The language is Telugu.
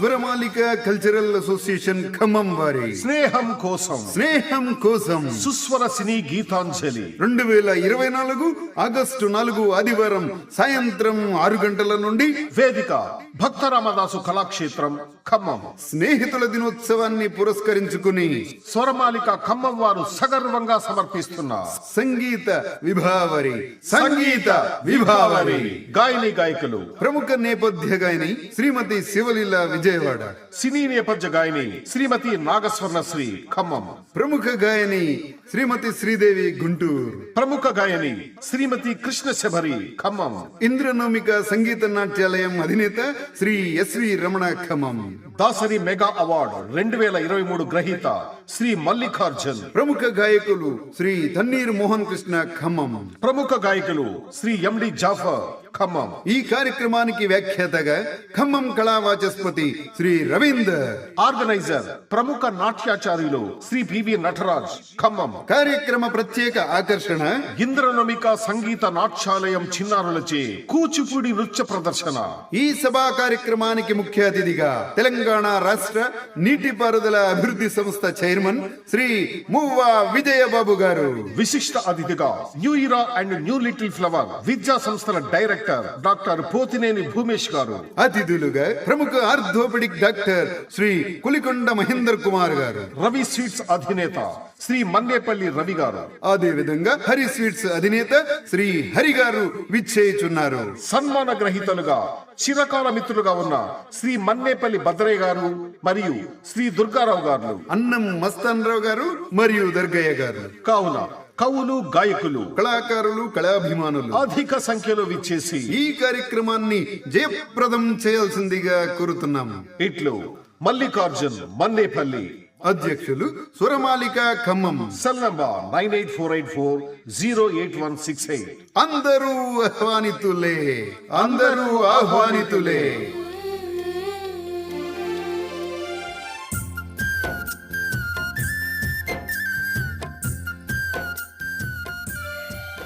స్వరమాలిక కల్చరల్ అసోసియేషన్ ఖమ్మం వారి. స్నేహం కోసం. స్నేహం కోసం. సుస్వర సినీ గీతాంజలి. రెండు వేల ఇరవై నాలుగు ఆగస్టు నాలుగు ఆదివారం సాయంత్రం ఆరు గంటల నుండి వేదిక. భక్త రామదాసు కళాక్షేత్రం ఖమ్మం. స్నేహితుల దినోత్సవాన్ని పురస్కరించుకుని స్వరమాలిక ఖమ్మం వారు సగర్వంగా సమర్పిస్తున్న సంగీత విభావరి సంగీత విభావరి. గాయని గాయకులు. ప్రముఖ నేపథ్య గాయని శ్రీమతి శివలీల విజయవాడ. సినీ నేపథ్య గాయని శ్రీమతి నాగస్వర్ణ శ్రీ ఖమ్మం. ప్రముఖ గాయని శ్రీమతి శ్రీదేవి గుంటూరు. ప్రముఖ గాయని శ్రీమతి కృష్ణ శబరి ఖమ్మం. ఇంద్రనోమిక సంగీత నాట్యాలయం అధినేత Shri S V Ramana Khammam Dasari mega award రెండు వేల ఇరవై మూడు గ్రహీత శ్రీ మల్లికార్జున్. ప్రముఖ గాయకులు శ్రీ తన్నీర్ మోహన్ కృష్ణ ఖమ్మం. ప్రముఖ గాయకులు శ్రీ ఎండి జాఫర్ ఖమ్మం. ఈ కార్యక్రమానికి వ్యాఖ్యాతగా ఖమ్మం కళా వాచస్పతి శ్రీ రవీందర్. ఆర్గనైజర్ ప్రముఖ నాట్యాచార్యులు శ్రీ పివి నటరాజ్ ఖమ్మం. కార్యక్రమ ప్రత్యేక ఆకర్షణ ఇంద్రనమిక సంగీత నాట్యాలయం చిన్నారులచే కూచిపూడి నృత్య ప్రదర్శన. ఈ సభా కార్యక్రమానికి ముఖ్య అతిథిగా తెలంగాణ రాష్ట్ర నీటిపారుదల అభివృద్ధి సంస్థ చైర్మన్ శ్రీ మువ్వా విజయబాబు గారు. విశిష్ట అతిథిగా New Era and New Little Flower విద్యా సంస్థల డైరెక్టర్ డాక్టర్ పోతినేని భూమేష్ గారు. అతిథులుగా ప్రముఖ orthopaedic doctor Shri Kulikonda Mahender Kumar garu. Ravi sweets అధినేత శ్రీ మన్నేపల్లి రవి గారు. అదే విధంగా హరి స్వీట్స్ అధినేత శ్రీ హరి గారు విచ్చేయుచున్నారు. సన్మాన గ్రహీతలుగా చిరకాల మిత్రులుగా ఉన్న శ్రీ మన్నేపల్లి భద్రయ్య గారు మరియు శ్రీ దుర్గారావు గారు. అన్నం మస్తాన్ రావు గారు మరియు దర్గయ్య గారు. కావున కవులు గాయకులు కళాకారులు కళాభిమానులు అధిక సంఖ్యలో విచ్చేసి ఈ కార్యక్రమాన్ని జయప్రదం చేయాల్సిందిగా కోరుతున్నాము. ఇట్లు మల్లికార్జున్ మన్నేపల్లి అధ్యక్షులు Suramalika Khammam. Cell number nine eight four eight four zero eight one six eight అందరూ ఆహ్వానితులే. అందరూ ఆహ్వానితులే.